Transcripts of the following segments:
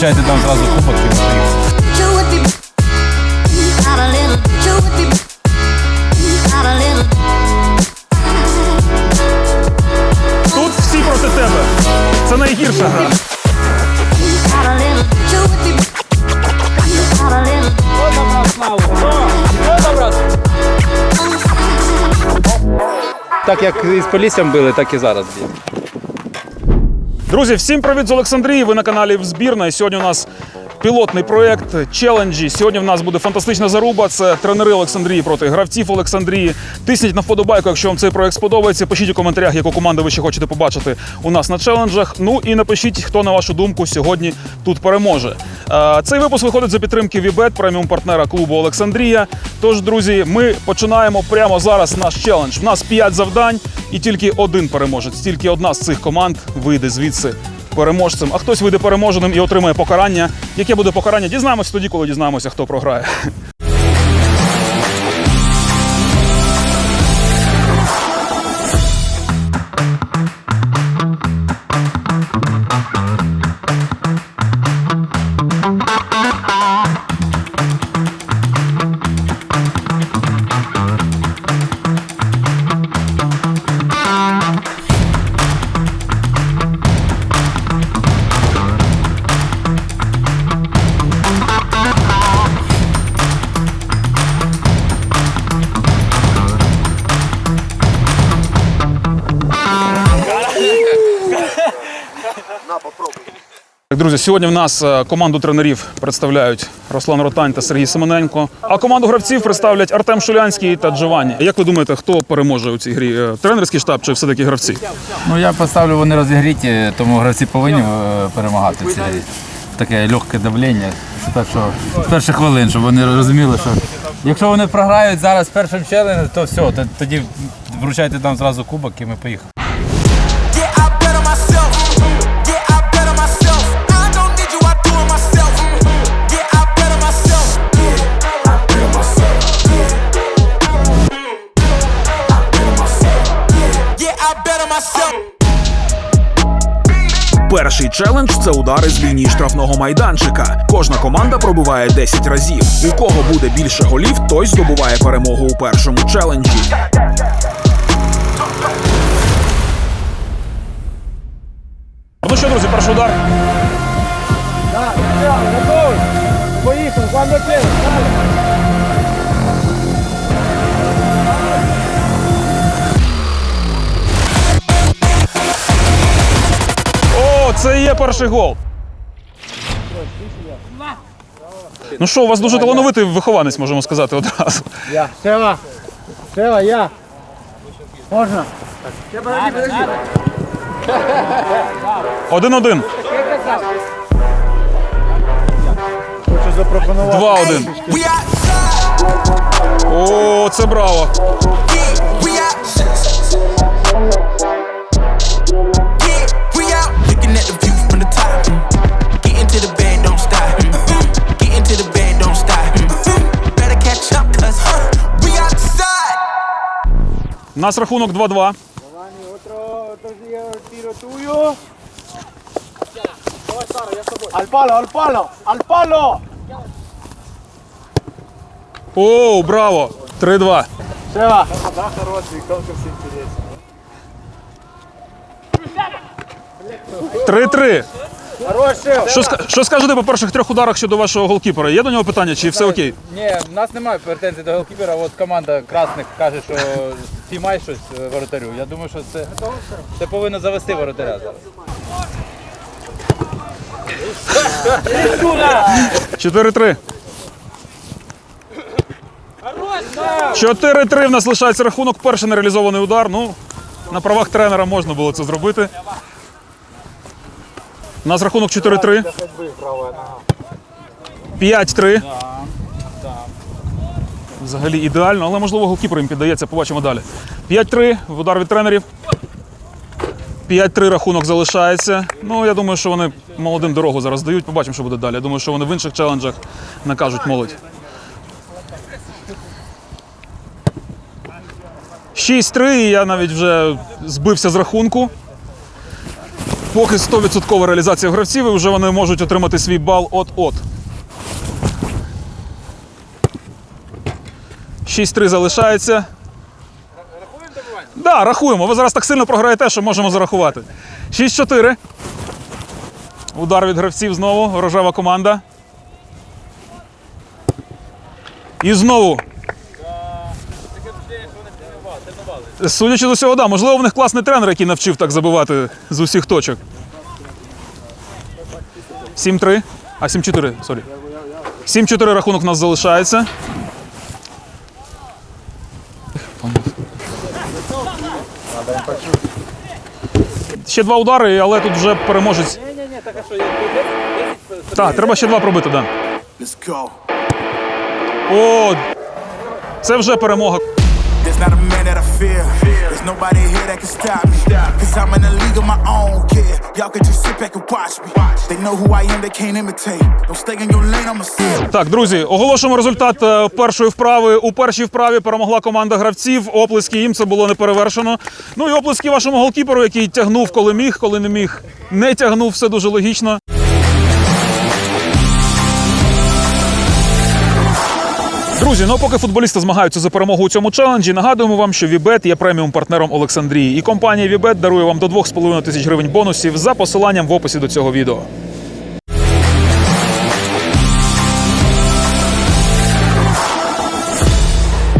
Would be out a little. Тут всі проти тебе. Це найгірша гра. Так як із Поліссям били, так і зараз б'ємо. Друзі, всім привіт з Олександрії. Ви на каналі Збірна. І сьогодні у нас пілотний проєкт челенджі. Сьогодні в нас буде фантастична заруба. Це тренери Олександрії проти гравців Олександрії. Тисніть на вподобайку, якщо вам цей проєкт сподобається. Пишіть у коментарях, яку команду ви ще хочете побачити у нас на челенджах. Ну і напишіть, хто на вашу думку сьогодні тут переможе. Е, Цей випуск виходить за підтримки Вібет, преміум партнера клубу Олександрія. Тож, друзі, ми починаємо прямо зараз наш челендж. В нас 5 завдань і тільки один переможець. Тільки одна з цих команд вийде звідси переможцем, а хтось вийде переможеним і отримає покарання. Яке буде покарання? Дізнаємося тоді, коли дізнаємося, хто програє. Друзі, сьогодні в нас е, команду тренерів представляють Руслан Ротань та Сергій Семененко. А команду гравців представлять Артем Шулянський та Джованні. Як ви думаєте, хто переможе у цій грі? Е, Тренерський штаб чи все-таки гравці? Ну я поставлю, вони розігріті, тому гравці повинні е, перемагати в цій грі. Таке легке давлення. З перших хвилин, щоб вони розуміли, що якщо вони програють зараз першим челенджем, то все, тоді вручайте там зразу кубок і ми поїхали. Перший челендж це удари з лінії штрафного майданчика. Кожна команда пробиває 10 разів. У кого буде більше голів, той здобуває перемогу у першому челенджі. Ну що, друзі, перший удар. О, це і є перший гол. Ну що, у вас дуже талановитий вихованець, можемо сказати одразу. Я. Сева. Сева, я. Можна? Один-один. Хочу запропонувати. Два-один. О, це браво. Top. Get into the band, don't stop. Get into the band, don't stop. Better catch up, cause we outside. Нас рахунок 2-2. Giovanni, otro, otro tiro tuyo. Al palo, al palo, al palo. О, браво! 3-2. Сева. Да, хороший, конкурс интересный. 3-3. Що, ска- що скажете по перших трьох ударах щодо вашого голкіпера? Є до нього питання, чи все окей? Ні, в нас немає претензій до голкіпера, от команда красних каже, що піймай щось е, воротарю. Я думаю, що це, це повинно завести воротаря зараз. 4-3. 4-3 в нас лишається рахунок. Перший нереалізований удар. Ну, на правах тренера можна було це зробити. У нас рахунок 4-3. 5-3. Взагалі ідеально, але можливо голкіпер їм піддається, побачимо далі. 5-3, удар від тренерів. 5-3 рахунок залишається. Ну, я думаю, що вони молодим дорогу зараз дають. Побачимо, що буде далі. Я думаю, що вони в інших челенджах накажуть молодь. 6-3, і я навіть вже збився з рахунку. Поки 100% реалізація гравців, і вже вони можуть отримати свій бал от-от. 6-3 залишається. Рахуємо Так, да, рахуємо. Ви зараз так сильно програєте, що можемо зарахувати. 6-4. Удар від гравців знову. Рожева команда. І знову. Судячи з усього, да, можливо, в них класний тренер, який навчив так забивати з усіх точок. 7-3. А, 7-4, сорі. 7-4 рахунок у нас залишається. Ще два удари, але тут вже переможець. Так, треба ще два пробити, да. Let's go. О, це вже перемога. Not a man that I fear. There's nobody here that can stop me. Cause I'm in a league of my own, kid. Y'all can just sit back and watch me. They know who I am, they can't imitate. Don't stay in your lane, I'ma see. Так, друзі, оголошуємо результат е, першої вправи. У першій вправі перемогла команда гравців. Оплески їм це було неперевершено. Ну і оплески вашому голкіперу, який тягнув, коли міг, коли не міг, не тягнув. Все дуже логічно. Друзі, ну поки футболісти змагаються за перемогу у цьому челенджі, нагадуємо вам, що Вібет є преміум партнером Олександрії. І компанія Вібет дарує вам до 2,5 тисяч гривень бонусів за посиланням в описі до цього відео.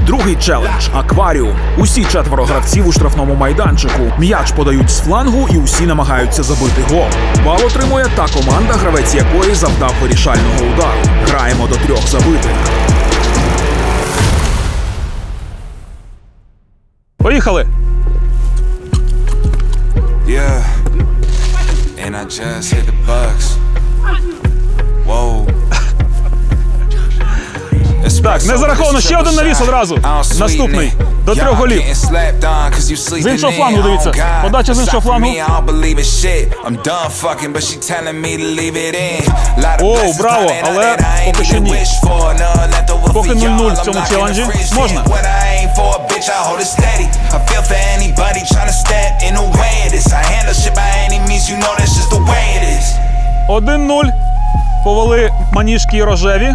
Другий челендж акваріум. Усі четверо гравців у штрафному майданчику. М'яч подають з флангу і усі намагаються забити гол. Бал отримує та команда, гравець якої завдав вирішального удару. Граємо до трьох забитих. Поїхали! Yeah. And I just hit the bucks. Whoa. Так, не зараховано. Ще один навіс одразу. Наступний. До трьох голів. З іншого флангу, дивіться. Подача з іншого флангу. Оу, браво, але поки що ні. Поки 0-0 в цьому челенджі. Можна. 1-0. Повели маніжки і рожеві.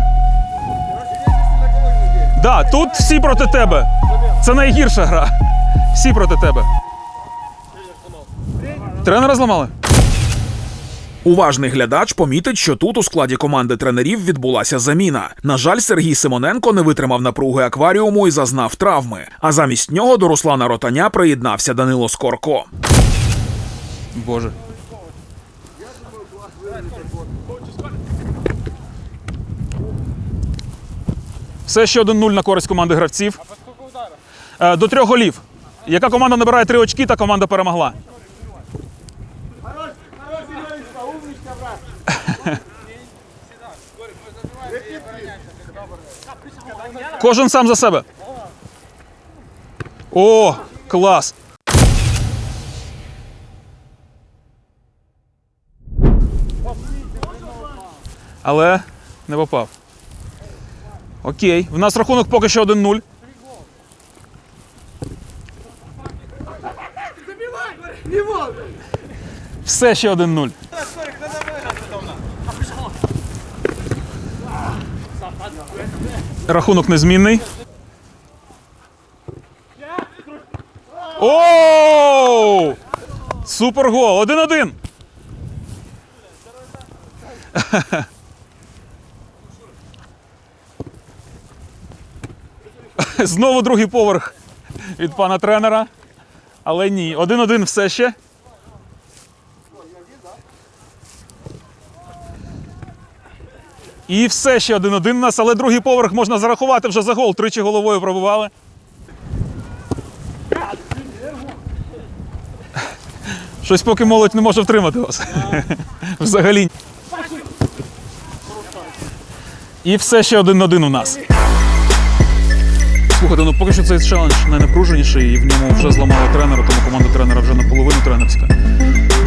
Да, тут всі проти тебе. Це найгірша гра. Всі проти тебе. Тренера зламали? Уважний глядач помітить, що тут у складі команди тренерів відбулася заміна. На жаль, Сергій Симоненко не витримав напруги акваріуму і зазнав травми. А замість нього до Руслана Ротаня приєднався Данило Скорко. Боже. Все ще 1-0 на користь команди гравців. Е, До трьох голів. Яка команда набирає три очки, та команда перемогла. Кожен сам за себе. О, клас! але не попав. Окей, в нас рахунок поки що 1-0. Все ще 1-0. Рахунок незмінний. Оу! Супер гол! 1-1. Знову другий поверх від пана тренера. Але ні, один-один все ще. І все ще один-один у нас, але другий поверх можна зарахувати вже за гол. Тричі головою пробивали. Щось поки молодь не може втримати вас. Взагалі. І все ще один-один у нас. Слухайте, ну поки що цей челендж найнапруженіший, і в ньому вже зламали тренера, тому команда тренера вже наполовину тренерська.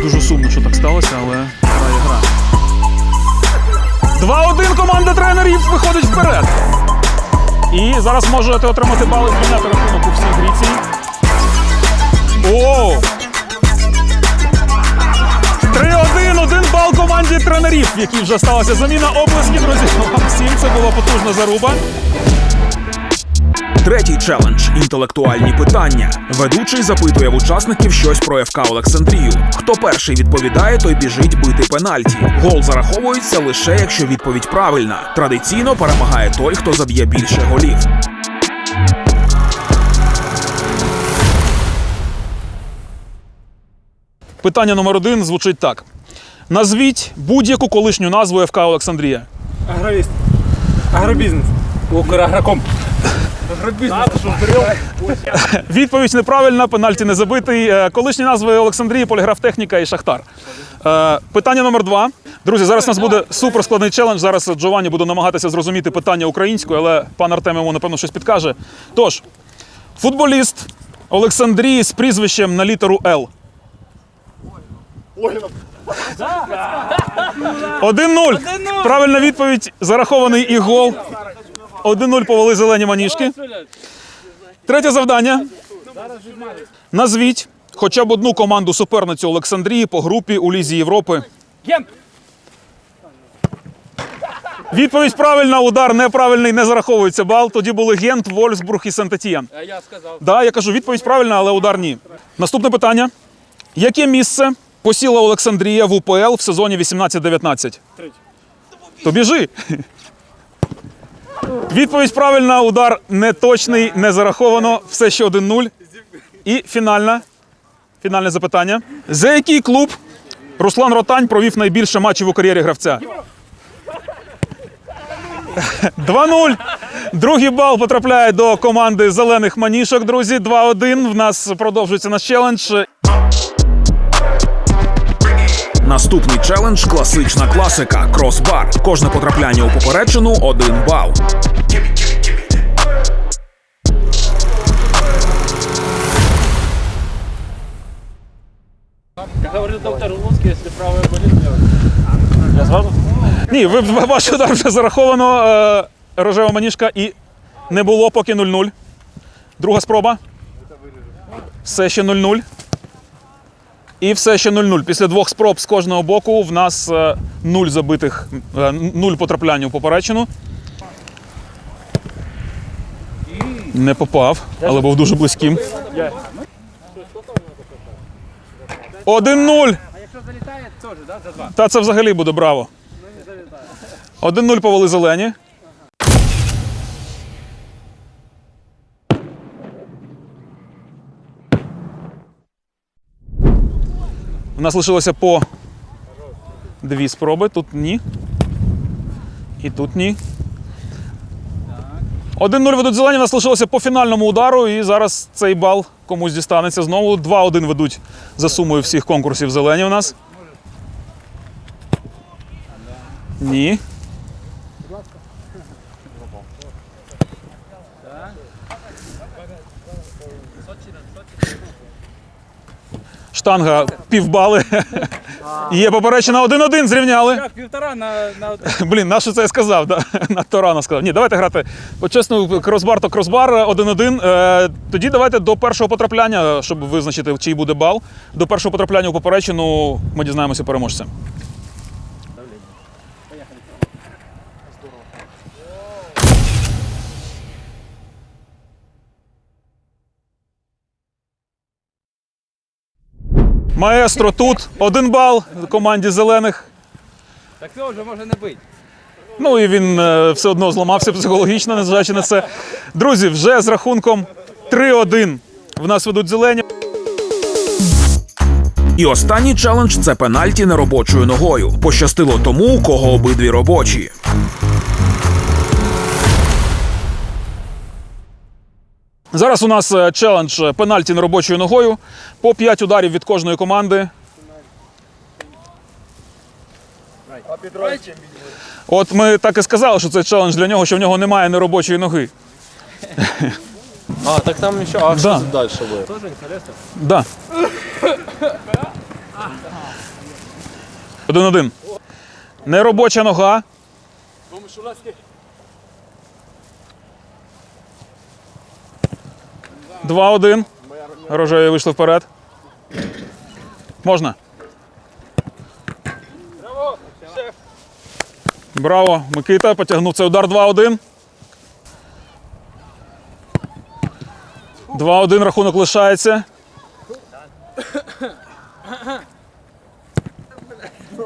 Дуже сумно, що так сталося, але гра є гра. 2-1 команда тренерів виходить вперед. І зараз можете отримати бали зміняти рахунок у всій гріці. О! 3-1, один бал команді тренерів, в вже сталася заміна області. друзі. Всім це була потужна заруба. Третій челендж інтелектуальні питання. Ведучий запитує в учасників щось про ФК Олександрію. Хто перший відповідає, той біжить бити пенальті. Гол зараховується лише якщо відповідь правильна. Традиційно перемагає той, хто заб'є більше голів. Питання номер один звучить так: назвіть будь-яку колишню назву ФК Олександрія. Агровіст. Агробізнес. Украграком. Відповідь неправильна, пенальті не забитий. Е, Колишні назви Олександрії, поліграфтехніка і Шахтар. Е, Питання номер два. Друзі, зараз у нас буде суперскладний челендж. Зараз Джованні буде намагатися зрозуміти питання українською, але пан Артем йому, напевно, щось підкаже. Тож, футболіст Олександрії з прізвищем на літеру Л. 1-0. Правильна відповідь. Зарахований і гол. 1-0 повели зелені маніжки. Третє завдання. Назвіть хоча б одну команду суперницю Олександрії по групі у Лізі Європи. Відповідь правильна, удар неправильний, не зараховується бал. Тоді були Гент, Вольсбург і Сент-Етієн. А я сказав. Да, я кажу, відповідь правильна, але удар ні. Наступне питання. Яке місце посіла Олександрія в УПЛ в сезоні 18-19? То біжи. Відповідь правильна, удар неточний, не зараховано. Все ще 1-0. І фінальна. Фінальне запитання. За який клуб Руслан Ротань провів найбільше матчів у кар'єрі гравця? 2-0. Другий бал потрапляє до команди зелених манішок, друзі. 2-1. В нас продовжується наш челендж. Наступний челендж класична класика кросбар. Кожне потрапляння у поперечину один бал. Как доктор Луцкий, если правая. Я сразу? Ні, ви ваш удар вже зараховано. Е, рожева маніжка і не було поки 0-0. Друга спроба. Все ще 0-0. І все ще 0-0. Після двох спроб з кожного боку в нас е, нуль забитих, е, нуль потраплянь у поперечину. Не попав, але був дуже близьким. 1-0. Якщо залітає, теж, да, за два. Та це взагалі буде браво. 1-0 повели зелені. У нас лишилося по дві спроби. Тут ні. І тут ні. 1-0 ведуть зелені. У нас лишилося по фінальному удару. І зараз цей бал комусь дістанеться знову. 2-1 ведуть за сумою всіх конкурсів зелені у нас. Ні. Штанга півбали. Є поперечина 1-1, зрівняли. Так, півтора на, на Блін, на що це я сказав? Да? Надто рано сказав. Ні, давайте грати почесно кросбар то кросбар 1-1. Е, тоді давайте до першого потрапляння, щоб визначити, чий буде бал. До першого потрапляння у поперечину ми дізнаємося переможця. Маестро тут один бал команді зелених. Так цього вже може не бити. Ну і він е, все одно зламався психологічно, незважаючи на це. Друзі, вже з рахунком 3-1 в нас ведуть зелені. І останній челендж це пенальті неробочою ногою. Пощастило тому, у кого обидві робочі. Зараз у нас е, челендж е, пенальті неробочою ногою. По 5 ударів від кожної команди. От ми так і сказали, що це челендж для нього, що в нього немає неробочої ноги. А, так там еще, а Да. что дальше будет? Тоже интересно. Да. Один-один. Неробоча нога. Два-один. Рожеві вийшли вперед. Можна. Браво, Микита потягнув цей удар 2-1. 2-1 рахунок лишається.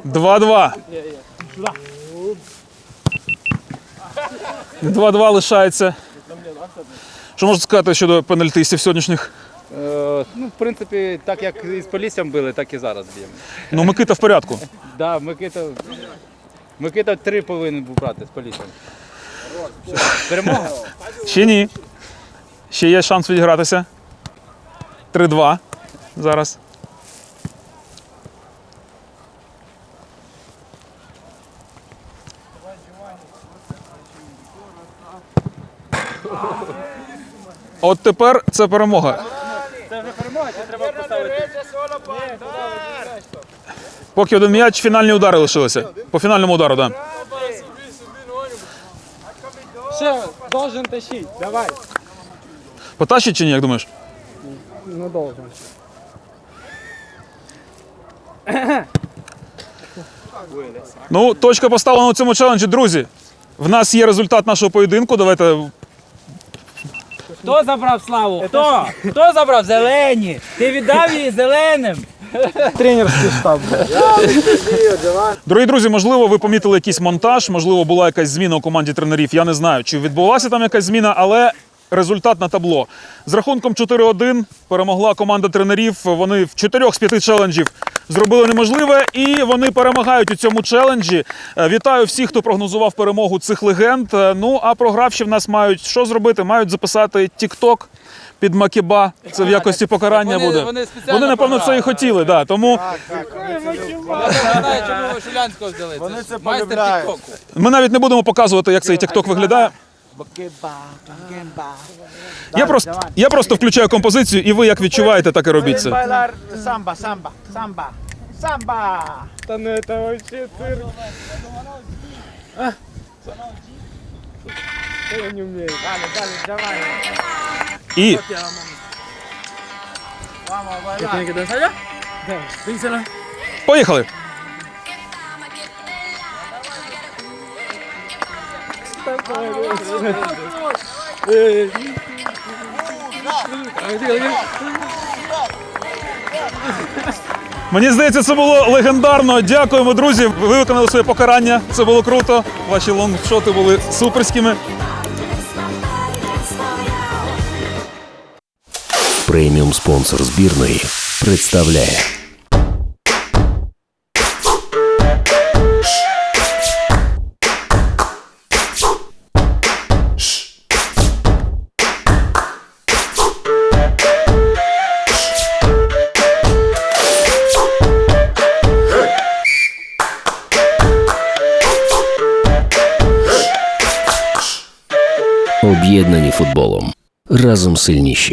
2-2. 2-2 лишається. Що можна сказати щодо пенальтистів сьогоднішніх? Е, ну, в принципі, так як і з Поліссям били, так і зараз б'ємо. Ну, Микита в порядку. Да, Микита, Микита три повинен був брати з Поліссям. Перемога? Ще ні. Ще є шанс відігратися. 3-2 зараз. От тепер це перемога. Поки один м'яч, фінальні удари лишилися. По фінальному удару, так. Все, должен тащить, давай. Потащить чи ні, як думаєш? Ну, должен. Ну, точка поставлена у цьому челенджі, друзі. В нас є результат нашого поєдинку. Давайте Хто забрав славу? Хто? Хто забрав? Зелені! Ти віддав її зеленим! Тренерський штаб. Дорогі друзі, можливо, ви помітили якийсь монтаж, можливо, була якась зміна у команді тренерів. Я не знаю, чи відбулася там якась зміна, але результат на табло. З рахунком 4-1 перемогла команда тренерів. Вони в 4 з 5 челенджів зробили неможливе, і вони перемагають у цьому челенджі. Е, Вітаю всіх, хто прогнозував перемогу цих легенд. Е, Ну а програвші в нас мають що зробити? Мають записати TikTok під Макіба. Це в якості покарання Вони- буде. вони Вони, напевно, це і хотіли. Да. Тому Я знаю, чому ви Шулянського взяли. Вони це майстер тіктоку. Ми навіть не будемо показувати, як цей TikTok виглядає. Я просто, я просто включаю композицію, і ви як відчуваєте, так і робіть це. Самба, самба, самба, самба. Та ну это вообще цирк. А? Я не умею. Дали, дали, давай. І поїхали. Мені здається, це було легендарно. Дякуємо, друзі. Ви виконали своє покарання. Це було круто. Ваші лонгшоти були суперськими. Преміум спонсор збірної представляє Разом сильніші.